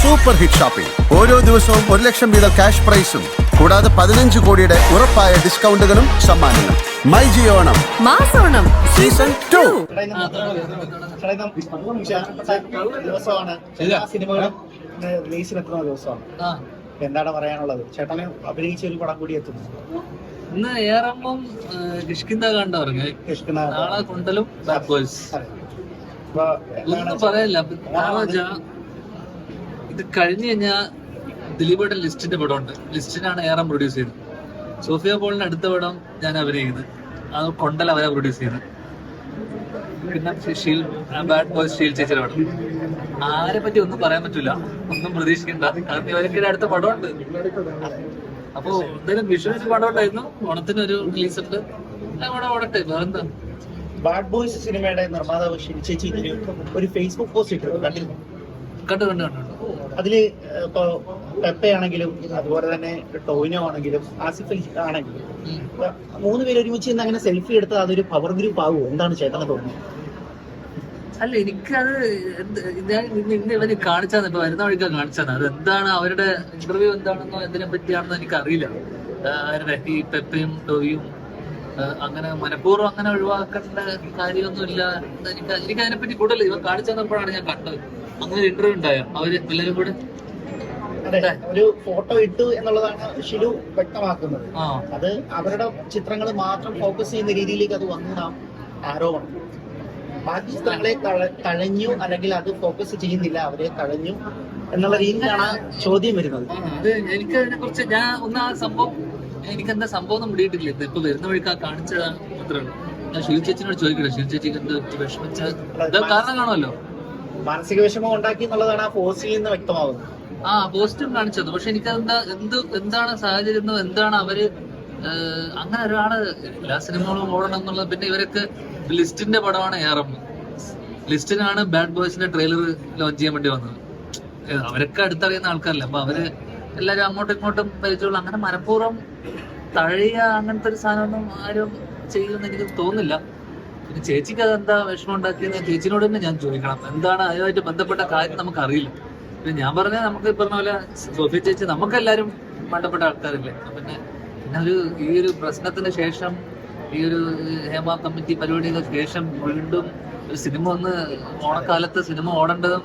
Super hit shopping ഓരോ ദിവസവും ഒരു ലക്ഷം വീതം ക്യാഷ് പ്രൈസും കൂടാതെ പതിനഞ്ച് കോടിയുടെ ഉറപ്പായ ഡിസ്കൗണ്ടുകളും സമ്മാനങ്ങളും. മൈ ജിയോണം മാസോണം. Season two. ദിവസമാണ് എല്ലാ സിനിമകളും റിലീസിനെത്തുന്ന ദിവസമാണ് എന്താണ് പറയാനുള്ളത് ചേട്ടനെ അഭിനയിച്ച ഒരു പടം കൂടി എത്തുന്നു ഇന്ന് ഏറമ്പം കിഷ്കിന്ത കണ്ട പറഞ്ഞു നാളെ കൊണ്ടലും ഒന്നും പറയല്ല ഇത് കഴിഞ്ഞു കഴിഞ്ഞാൽ ദിലീപേട്ടൻ ലിസ്റ്റിന്റെ പടമുണ്ട്. ലിസ്റ്റിനാണ് ഏറം പ്രൊഡ്യൂസ് ചെയ്തത്. സോഫിയ പോളിന്റെ അടുത്ത പടം ഞാൻ അഭിനയിക്കുന്നത് അത് കൊണ്ടൽ അവരെ പ്രൊഡ്യൂസ് ചെയ്യുന്നത്. പിന്നെ ഷീൽ ബാഡ് ബോയ്സ് ഷീൽ ചേച്ചിയുടെ പടം. ആരെ പറ്റി ഒന്നും പറയാൻ പറ്റൂല. ഒന്നും പ്രതീക്ഷിക്കണ്ട. കാരണം ഇവരൊക്കെ അടുത്ത പടമുണ്ട്. അപ്പോ എന്തായാലും വിഷുവിന് പടം ഉണ്ടായിരുന്നു. ഓണത്തിന് ഒരു റിലീസ് ഉണ്ട്. അവിടെ ഓടട്ടെ. വേറെന്താ? ബാഡ് ബോയ്സ് സിനിമയുടെ നിർമ്മാതാവ് ഷീൽ ചേച്ചി ഒരു ഫേസ്ബുക്ക് പോസ്റ്റ് ഇട്ടു കണ്ടു കണ്ടു കണ്ടു. അതിൽ ഇപ്പൊ പെപ്പയാണെങ്കിലും അതുപോലെ തന്നെ ടോയിനോ ആണെങ്കിലും ആസിഫ് അലി ആണെങ്കിലും മൂന്ന് പേര് ഒരുമിച്ച് ഇന്ന് അങ്ങനെ സെൽഫി എടുത്താൽ അതൊരു പവർ ഗ്രൂപ്പ് ആകുമോ എന്താണ് ചേട്ടന് തോന്നുന്നത്? അല്ല എനിക്കത് ഞാൻ ഇന്ന് ഇന്ന് ഇവന് കാണിച്ചാന്ന് ഇപ്പൊ വരുന്ന വഴിക്ക് കാണിച്ചാണ് അത് എന്താണ് അവരുടെ ഇന്റർവ്യൂ എന്താണെന്നോ എന്തിനെ പറ്റിയാണെന്നോ എനിക്ക് അറിയില്ല അവരുടെ ഈ പെപ്പയും ടോയും അങ്ങനെ മനഃപൂർവം അങ്ങനെ ഒഴിവാക്കേണ്ട കാര്യമൊന്നുമില്ല ഇല്ല എനിക്ക് എനിക്ക് അതിനെപ്പറ്റി കൂടുതൽ ഇവ കാണിച്ചു തന്നപ്പോഴാണ് ഞാൻ കണ്ടത്. അങ്ങനെ ഇന്റർവ്യൂ ഉണ്ടായോ? അവർ എല്ലാരും കൂടെ? അതെ ഒരു ഫോട്ടോ ഇട്ടു എന്നുള്ളതാണ് ഷിലു വ്യക്തമാക്കുന്നത്. അത് അവരുടെ ചിത്രങ്ങൾ മാത്രം ഫോക്കസ് ചെയ്യുന്ന രീതിയിലേക്ക് അത് വന്നതാണ് ആരോപണം. ബാക്കി ചിത്രങ്ങളെ കഴഞ്ഞു തഴഞ്ഞു അല്ലെങ്കിൽ അത് ഫോക്കസ് ചെയ്യുന്നില്ല അവരെ തഴഞ്ഞു എന്നുള്ള രീതിയിലാണ് ചോദ്യം വരുന്നത്. അത് എനിക്ക് അതിനെ കുറിച്ച് ഞാൻ ഒന്ന് ആ സംഭവം എനിക്ക് എന്താ സംഭവം ഒന്നും പിടിയിട്ടില്ല ഇപ്പൊ വരുന്ന വഴിക്ക് ആ കാണിച്ചതാണ് മാത്രമേ ഞാൻ ഷിൽ ചേച്ചിനോട് ചോദിക്കട്ടെ? ഷിൽ ചേച്ചിക്ക് എന്ത് വിഷമിച്ച? കാരണം കാണുമല്ലോ മാനസിക വിഷമം ഉണ്ടാക്കി എന്നുള്ളതാണ് ആ പോസ്റ്റ് ചെയ്യുന്ന വ്യക്തമാകുന്നത് ആ പോസ്റ്റും കാണിച്ചത്. പക്ഷെ എനിക്ക് എന്താ എന്ത് എന്താണ് സാഹചര്യം എന്താണ് അവർ അങ്ങനെ ഒരാൾ എല്ലാ സിനിമകളും ഓടണം എന്നുള്ളത് പിന്നെ ഇവരൊക്കെ ലിസ്റ്റിന്റെ പടമാണ് ഏറം ലിസ്റ്റിനാണ് ബാഡ് ബോയ്സിന്റെ ട്രെയിലർ ലോഞ്ച് ചെയ്യാൻ വേണ്ടി വന്നത്. അവരൊക്കെ അടുത്തറിയുന്ന ആൾക്കാരല്ല. അപ്പൊ അവർ എല്ലാരും അങ്ങോട്ടും ഇങ്ങോട്ടും പരിചയമുള്ള അങ്ങനെ മനഃപൂർവം തഴയ അങ്ങനത്തെ ഒരു സാധനമൊന്നും ആരും ചെയ്യുമെന്ന് എനിക്ക് തോന്നുന്നില്ല. പിന്നെ ചേച്ചിക്ക് അതെന്താ വിഷമം ഉണ്ടാക്കിയെന്ന് ചേച്ചിനോട് തന്നെ ഞാൻ ചോദിക്കണം. എന്താണ് അതുമായിട്ട് ബന്ധപ്പെട്ട കാര്യം നമുക്ക് അറിയില്ല പിന്നെ ഞാൻ പറഞ്ഞ നമുക്ക് പറഞ്ഞ പോലെ സോഫിയ ചേച്ചി നമുക്കെല്ലാവരും ബന്ധപ്പെട്ട ആൾക്കാരല്ലേ. പിന്നെ പിന്നെ ഒരു ഈ ഒരു പ്രശ്നത്തിന് ശേഷം ഈ ഒരു ഹേമ കമ്മിറ്റി പരിപാടിക്ക് ശേഷം വീണ്ടും ഒരു സിനിമ ഒന്ന് ഓണക്കാലത്ത് സിനിമ ഓടേണ്ടതും